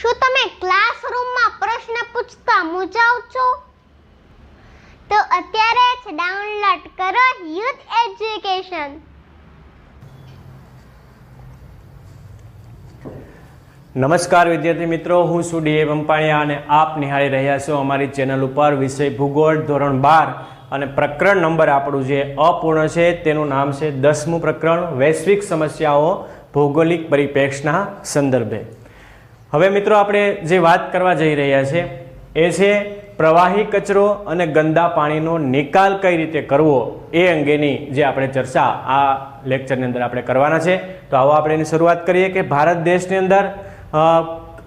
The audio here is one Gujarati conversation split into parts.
શું તમે ક્લાસરૂમમાં પ્રશ્ન પૂછતા મૂંઝાવ છો? તો અત્યારે જ ડાઉનલોડ કરો યુથ એજ્યુકેશન. નમસ્કાર વિદ્યાર્થી મિત્રો, હું છું ડીએ પંપાણીયા અને આપ નિહાળી રહ્યા છો અમારી ચેનલ ઉપર વિષય ભૂગોળ ધોરણ બાર અને પ્રકરણ નંબર આપણું જે અપૂર્ણ છે તેનું નામ છે દસમું પ્રકરણ, વૈશ્વિક સમસ્યાઓ ભૌગોલિક પરિપ્રેક્ષના સંદર્ભે. હવે મિત્રો આપણે જે વાત કરવા જઈ રહ્યા છે, એ છે પ્રવાહી કચરો અને ગંદા પાણીનો નિકાલ કઈ રીતે કરવો એ અંગેની જે આપણે ચર્ચા આ લેક્ચરની અંદર આપણે કરવાના છે. તો આવો આપણે એની શરૂઆત કરીએ કે ભારત દેશની અંદર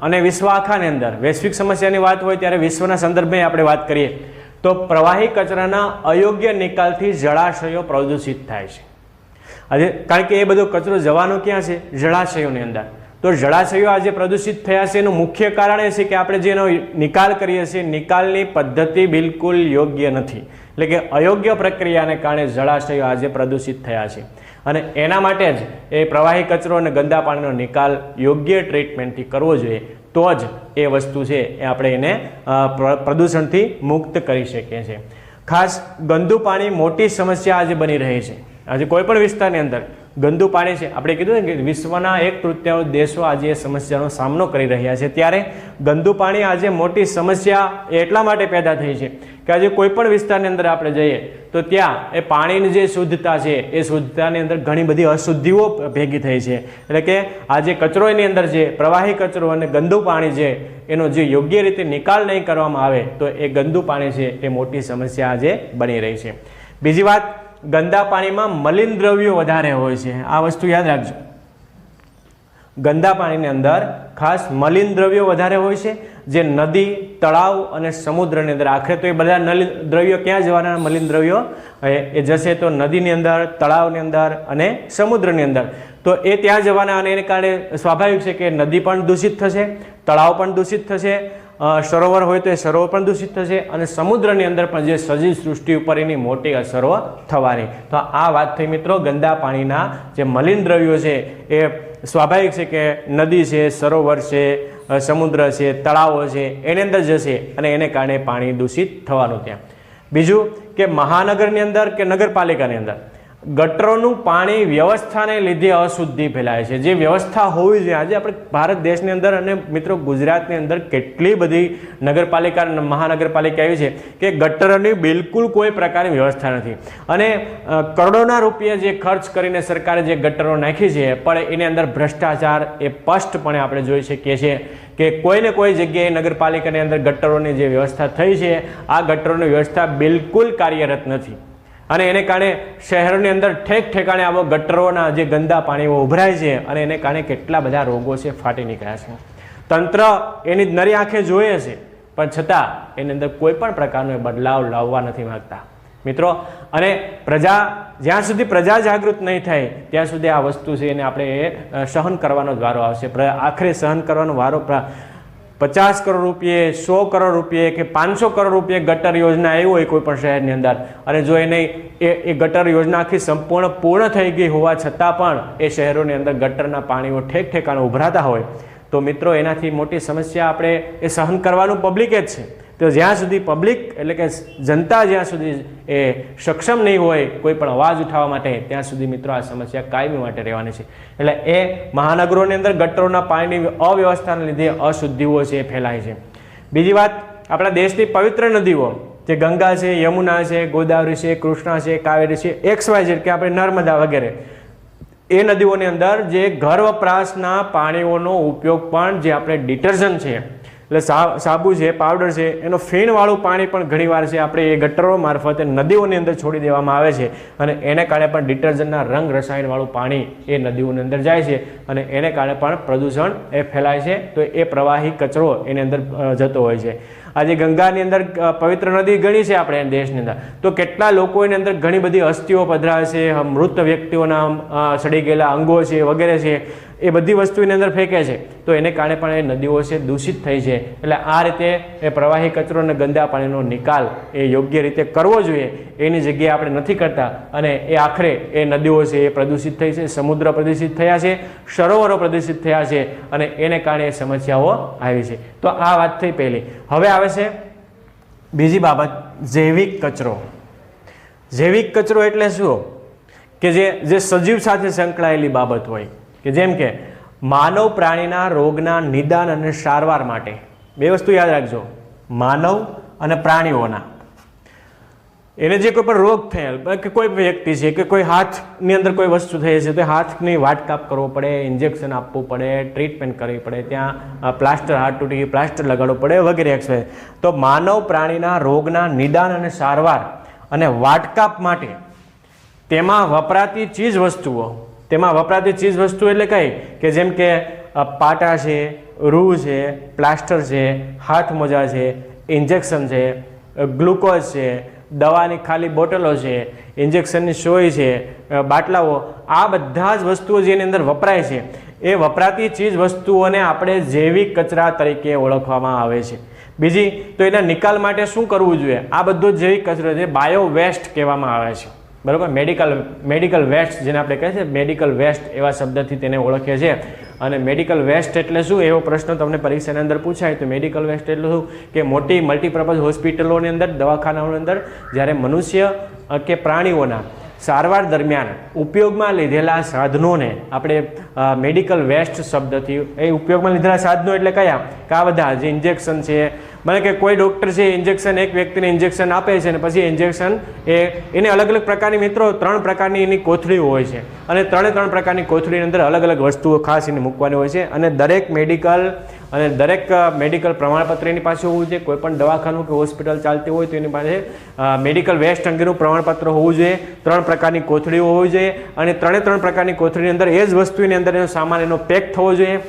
અને વિશ્વ આખાની અંદર, વૈશ્વિક સમસ્યાની વાત હોય ત્યારે વિશ્વના સંદર્ભે આપણે વાત કરીએ, તો પ્રવાહી કચરાના અયોગ્ય નિકાલથી જળાશયો પ્રદૂષિત થાય છે. આજે કારણ કે એ બધો કચરો જવાનો ક્યાં છે? જળાશયોની અંદર. તો જળાશયો આજે પ્રદૂષિત થયા છે. એનું મુખ્ય કારણ એ છે કે આપણે જેનો નિકાલ કરીએ છીએ, નિકાલની પદ્ધતિ બિલકુલ યોગ્ય નથી. એટલે કે અયોગ્ય પ્રક્રિયાને કારણે જળાશયો આજે પ્રદૂષિત થયા છે. અને એના માટે જ એ પ્રવાહી કચરો અને ગંદા પાણીનો નિકાલ યોગ્ય ટ્રીટમેન્ટથી કરવો જોઈએ. તો જ એ વસ્તુ છે એ આપણે એને પ્રદૂષણથી મુક્ત કરી શકીએ છીએ. ખાસ ગંદુ પાણી મોટી સમસ્યા આજે બની રહી છે. આજે કોઈ પણ વિસ્તારની અંદર ગંદુ પાણી છે. આપણે કીધું ને કે વિશ્વના એક તૃતીયાંશ દેશો આજે એ સમસ્યાનો સામનો કરી રહ્યા છે. ત્યારે ગંદુ પાણી આજે મોટી સમસ્યા એટલા માટે પેદા થઈ છે કે આજે કોઈ પણ વિસ્તારની અંદર આપણે જઈએ તો ત્યાં એ પાણીની જે શુદ્ધતા છે, એ શુદ્ધતાની અંદર ઘણી બધી અશુદ્ધિઓ ભેગી થઈ છે. એટલે કે આજે કચરો એની અંદર છે પ્રવાહી કચરો અને ગંદુ પાણી છે એનો જે યોગ્ય રીતે નિકાલ નહીં કરવામાં આવે તો એ ગંદુ પાણી છે એ મોટી સમસ્યા આજે બની રહી છે. બીજી વાત ગંદા પાણીમાં મલિન દ્રવ્યો વધારે હોય છે. આ વસ્તુ યાદ રાખજો. ગંદા પાણીની અંદર ખાસ મલિન દ્રવ્યો વધારે હોય છે. જે નદી, તળાવ અને સમુદ્રની અંદર આખરે તો એ બધા નલિન દ્રવ્યો ક્યાં જવાના? મલિન દ્રવ્યો. એ જશે તો નદીની અંદર, તળાવની અંદર અને સમુદ્રની અંદર. તો એ ત્યાં જવાના અને એને કારણે સ્વાભાવિક છે કે નદી પણ દૂષિત થશે, તળાવ પણ દૂષિત થશે સરોવર હોય તો એ સરોવર પણ દૂષિત થશે અને સમુદ્રની અંદર પણ જે સજીવ સૃષ્ટિ ઉપર એની મોટી અસરો થવાની. તો આ વાત થઈ મિત્રો ગંદા પાણીના જે મલિન દ્રવ્યો છે એ સ્વાભાવિક છે કે નદી છે, સરોવર છે સમુદ્ર છે, તળાવો છે, એની અંદર જશે અને એને કારણે પાણી દૂષિત થવાનું ત્યાં. બીજું કે મહાનગરની અંદર કે નગરપાલિકાની અંદર? ગટરોનું પાણી વ્યવસ્થાને લીધે અશુદ્ધિ ફેલાય છે. જે વ્યવસ્થા હોવી જોઈએ. આજે આપણે ભારત દેશની અંદર અને મિત્રો ગુજરાતની અંદર કેટલી બધી નગરપાલિકા મહાનગરપાલિકા એવી છે કે ગટરોની બિલકુલ કોઈ પ્રકારની વ્યવસ્થા નથી. અને કરોડોના રૂપિયા જે ખર્ચ કરીને સરકારે જે ગટરો નાખી છે, પણ એની અંદર ભ્રષ્ટાચાર એ સ્પષ્ટપણે આપણે જોઈ શકીએ છીએ કે કોઈને કોઈ જગ્યાએ નગરપાલિકાની અંદર ગટરોની જે વ્યવસ્થા થઈ છે, આ ગટરોની વ્યવસ્થા બિલકુલ કાર્યરત નથી. અને એને કારણે શહેરોની અંદર ઠેક ઠેકાણે આવો ગટરોના જે ગંદા પાણીઓ ઉભરાય છે અને એને કારણે કેટલા બધા રોગો છે ફાટી નીકળ્યા છે. તંત્ર એની નરી આંખે જોઈએ છે, પણ છતાં એની અંદર કોઈ પણ પ્રકારનો બદલાવ લાવવા નથી માંગતા. મિત્રો, અને પ્રજા, જ્યાં સુધી પ્રજા જાગૃત નહીં થાય, ત્યાં સુધી આ વસ્તુ છે એને આપણે સહન કરવાનો વારો આવશે. આખરે સહન કરવાનો વારો પચાસ કરોડ રૂપિયે, સો કરોડ રૂપિયે કે પાંચસો કરોડ રૂપિયે ગટર યોજના આવી હોય કોઈ પણ શહેરની અંદર. અને જો એને એ એ ગટર યોજના આખી સંપૂર્ણ પૂર્ણ થઈ ગઈ હોવા છતાં પણ એ શહેરોની અંદર ગટરના પાણીઓ ઠેક ઠેકાણે ઉભરાતા હોય, તો મિત્રો, એનાથી મોટી સમસ્યા આપણે એ સહન કરવાનું પબ્લિકે જ છે. તો જ્યાં સુધી પબ્લિક એટલે કે જનતા જ્યાં સુધી એ સક્ષમ નહીં હોય કોઈ પણ અવાજ ઉઠાવવા માટે, ત્યાં સુધી મિત્રો આ સમસ્યા કાયમી માટે રહેવાની છે. એટલે એ મહાનગરોની અંદર ગટરોના પાણીની અવ્યવસ્થાને લીધે અશુદ્ધિઓ છે એ ફેલાય છે. બીજી વાત, આપણા દેશની પવિત્ર નદીઓ, જે ગંગા છે, યમુના છે, ગોદાવરી છે, કૃષ્ણા છે, કાવેરી છે, એક્સ વાય ઝેડ કે આપણે નર્મદા વગેરે, એ નદીઓની અંદર જે ઘર પાણીઓનો ઉપયોગ પણ જે આપણે ડિટર્જન્ટ છે એટલે સાબુ છે, પાવડર છે, એનો ફીણવાળું પાણી પણ ઘણીવાર છે, આપણે એ ગટરો મારફતે નદીઓની અંદર છોડી દેવામાં આવે છે. અને એને કારણે પણ ડિટર્જન્ટના રંગ રસાયણવાળું પાણી એ નદીઓની અંદર જાય છે. અને એને કારણે પણ પ્રદૂષણ એ ફેલાય છે. તો એ પ્રવાહી કચરો એની અંદર જતો હોય છે. આજે ગંગાની અંદર પવિત્ર નદી ગણી છે આપણે દેશની અંદર. તો કેટલા લોકો એની અંદર ઘણી બધી અસ્થિઓ પધરાવે છે મૃત વ્યક્તિઓના સડી ગયેલા અંગો છે, વગેરે છે. એ બધી વસ્તુ એની અંદર ફેંકે છે. તો એને કારણે પણ એ નદીઓ છે દૂષિત થઈ છે. એટલે આ રીતે એ પ્રવાહી કચરો અને ગંદા પાણીનો નિકાલ એ યોગ્ય રીતે કરવો જોઈએ. એની જગ્યાએ આપણે નથી કરતા. અને એ આખરે એ નદીઓ છે એ પ્રદૂષિત થઈ છે, સમુદ્ર પ્રદૂષિત થયા છે, સરોવરો પ્રદૂષિત થયા છે અને એને કારણે એ સમસ્યાઓ આવી છે. તો આ વાત થઈ પહેલી. હવે આવે છે બીજી બાબત, જૈવિક કચરો. જૈવિક કચરો એટલે શું? કે જે જે સજીવ સાથે સંકળાયેલી બાબત હોય. કે જેમ કે માનવ પ્રાણીના રોગના નિદાન અને સારવાર માટે બે વસ્તુ યાદ રાખજો. માનવ અને પ્રાણીઓના. એને જે કોઈ પણ રોગ થયેલ, કે કોઈ વ્યક્તિ છે, કે કોઈ હાથની અંદર કોઈ વસ્તુ થઈ છે, તો હાથની વાટકાપ કરવો પડે ઇન્જેક્શન આપવું પડે ટ્રીટમેન્ટ કરવી પડે, ત્યાં પ્લાસ્ટર હાથ તૂટી પ્લાસ્ટર લગાડવું પડે, વગેરે એક્સરે તો માનવ પ્રાણીના રોગના નિદાન અને સારવાર અને વાટકાપ માટે તેમાં વપરાતી ચીજ વસ્તુઓ તેમાં વપરાતી ચીજ વસ્તુ એટલે કઈ કે જેમ કે પાટા છે, રૂ છે, પ્લાસ્ટર છે, હાથ મોજા છે, ઇન્જેક્શન છે ગ્લુકોઝ છે, દવાની ખાલી બોટલો છે, ઇન્જેક્શનની સોય છે બાટલાઓ, આ બધા જ વસ્તુઓ જેની અંદર વપરાય છે, એ વપરાતી ચીજ વસ્તુઓને આપણે જૈવિક કચરા તરીકે ઓળખવામાં આવે છે. બીજી, તો એના નિકાલ માટે શું કરવું જોઈએ? આ બધો જૈવિક કચરો છે, બાયો વેસ્ટ કહેવામાં આવે છે. બરાબર? મેડિકલ મેડિકલ વેસ્ટ જેને આપણે કહે છે મેડિકલ વેસ્ટ એવા શબ્દથી તેને ઓળખીએ છીએ અને મેડિકલ વેસ્ટ એટલે શું? એવો પ્રશ્ન તમને પરીક્ષાની અંદર પૂછાય તો મેડિકલ વેસ્ટ એટલે શું? કે મોટી મલ્ટીપર્પઝ હોસ્પિટલોની અંદર, દવાખાનાઓની અંદર, જ્યારે મનુષ્ય કે પ્રાણીઓના સારવાર દરમિયાન ઉપયોગમાં લીધેલા સાધનોને આપણે મેડિકલ વેસ્ટ શબ્દથી, એ ઉપયોગમાં લીધેલા સાધનો એટલે કયા? કે બધા જે ઇન્જેક્શન છે મને કે કોઈ ડૉક્ટર છે ઇન્જેક્શન એક વ્યક્તિને ઇન્જેક્શન આપે છે અને પછી ઇન્જેક્શન એ એને અલગ અલગ પ્રકારની મિત્રો ત્રણ પ્રકારની એની કોથળીઓ હોય છે. અને ત્રણે ત્રણ પ્રકારની કોથળીની અંદર અલગ અલગ વસ્તુઓ ખાસ એને મૂકવાની હોય છે. અને દરેક મેડિકલ અને દરેક મેડિકલ પ્રમાણપત્ર એની પાસે હોવું જોઈએ. કોઈ પણ દવાખાનું કે હોસ્પિટલ ચાલતી હોય તો એની પાસે મેડિકલ વેસ્ટ અંગેનું પ્રમાણપત્ર હોવું જોઈએ. ત્રણ પ્રકારની કોથળીઓ હોવી જોઈએ. અને ત્રણે ત્રણ પ્રકારની કોથળીની અંદર એ જ વસ્તુની અંદર એનો સામાન એનો પેક થવો જોઈએ.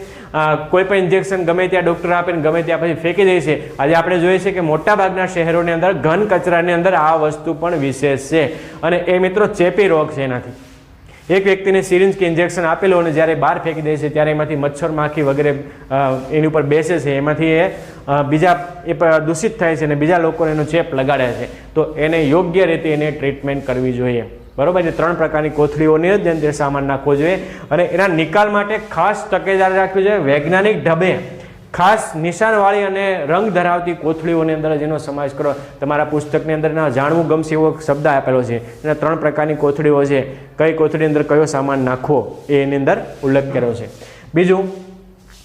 કોઈ પણ ઇન્જેક્શન ગમે ત્યાં ડૉક્ટર આપે ને ગમે ત્યાં પછી ફેંકી દે છે. આજે આપણે જોઈએ છીએ કે મોટાભાગના શહેરોની અંદર ઘન કચરાની અંદર આ વસ્તુ પણ વિશેષ છે. અને એ મિત્રો ચેપી રોગ છે એનાથી. એક વ્યક્તિને સિરિંજ કે ઇન્જેક્શન આપેલું અને જ્યારે બહાર ફેંકી દે છે, ત્યારે એમાંથી મચ્છર, માખી વગેરે એની ઉપર બેસે છે. એમાંથી એ બીજા, એ દૂષિત થાય છે અને બીજા લોકોને એનો ચેપ લગાડે છે. તો એને યોગ્ય રીતે એને ટ્રીટમેન્ટ કરવી જોઈએ. બરોબર છે ત્રણ પ્રકારની કોથળીઓની જ અંદર સામાન નાખવો જોઈએ. અને એના નિકાલ માટે ખાસ તકેદારી રાખવી જોઈએ. વૈજ્ઞાનિક ઢબે ખાસ નિશાનવાળી અને રંગ ધરાવતી કોથળીઓની અંદર જેનો સમાવેશ કરો. તમારા પુસ્તકની અંદર જાણવું ગમશે એવો શબ્દ આપેલો છે. એના ત્રણ પ્રકારની કોથળીઓ છે. કઈ કોથળીની અંદર કયો સામાન નાખવો એ એની અંદર ઉલ્લેખ કર્યો છે. બીજું,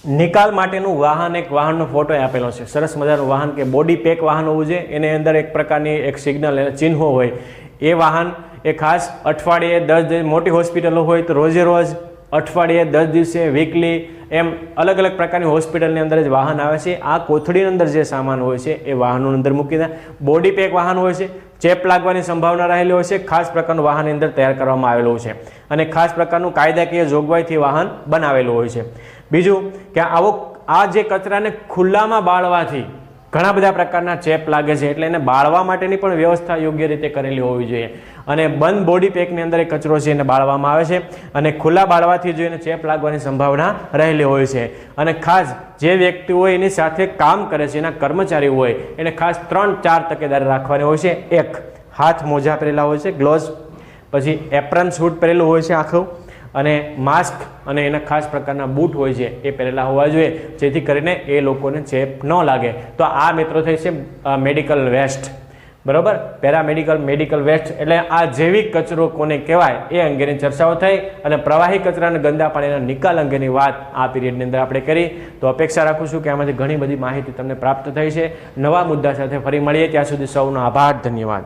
નિકાલ માટેનું વાહન, એક વાહનનો ફોટો આપેલો છે. સરસ મજાનું વાહન કે બોડી પેક વાહન હોવું જોઈએ. એની અંદર એક પ્રકારની એક સિગ્નલ ચિહ્નો હોય. એ વાહન એ ખાસ અઠવાડિયે દસ દિવસ મોટી હોસ્પિટલો હોય તો રોજે રોજ અઠવાડિયે દસ દિવસે વીકલી એમ અલગ અલગ પ્રકારની હોસ્પિટલની અંદર જ વાહન આવે છે. આ કોથળીની અંદર જે સામાન હોય છે એ વાહનોની અંદર મૂકી દે બોડી પેક વાહન હોય છે, ચેપ લાગવાની સંભાવના રહેલી હોય છે, ખાસ પ્રકારનું વાહનની અંદર તૈયાર કરવામાં આવેલું છે અને ખાસ પ્રકારનું કાયદાકીય જોગવાઈથી વાહન બનાવેલું હોય છે. બીજું કે આવો આ જે કચરાને ખુલ્લામાં બાળવાથી ઘણા બધા પ્રકારના ચેપ લાગે છે એટલે એને બાળવા માટેની પણ વ્યવસ્થા યોગ્ય રીતે કરેલી હોવી જોઈએ. અને બંધ બોડી પેકની અંદર એ કચરો છે એને બાળવામાં આવે છે અને ખુલ્લા બાળવાથી જો એને ચેપ લાગવાની સંભાવના રહેલી હોય છે. અને ખાસ જે વ્યક્તિ હોય એની સાથે કામ કરે છે, એના કર્મચારી હોય, એને ખાસ ત્રણ ચાર તકેદારી રાખવાની હોય છે. એક, હાથ મોજા પહેરેલા હોય છે ગ્લોવ્સ પછી એપ્રન સૂટ પહેરેલું હોય છે આખું. અને માસ્ક અને એના ખાસ પ્રકારના બૂટ હોય છે, એ પહેરેલા હોવા જોઈએ, જેથી કરીને એ લોકોને ચેપ ન લાગે. તો આ મિત્રો થઈ છે મેડિકલ વેસ્ટ બરોબર? પેરામેડિકલ મેડિકલ વેસ્ટ એટલે આ જૈવિક કચરો કોને કહેવાય, એ અંગેની ચર્ચાઓ થઈ અને પ્રવાહી કચરા અને ગંદા પાણીના નિકાલ અંગેની વાત આ પીરિયડની અંદર આપણે કરી. તો અપેક્ષા રાખું છું કે આમાંથી ઘણી બધી માહિતી તમને પ્રાપ્ત થઈ છે. નવા મુદ્દા સાથે ફરી મળીએ, ત્યાં સુધી સૌનો આભાર, ધન્યવાદ.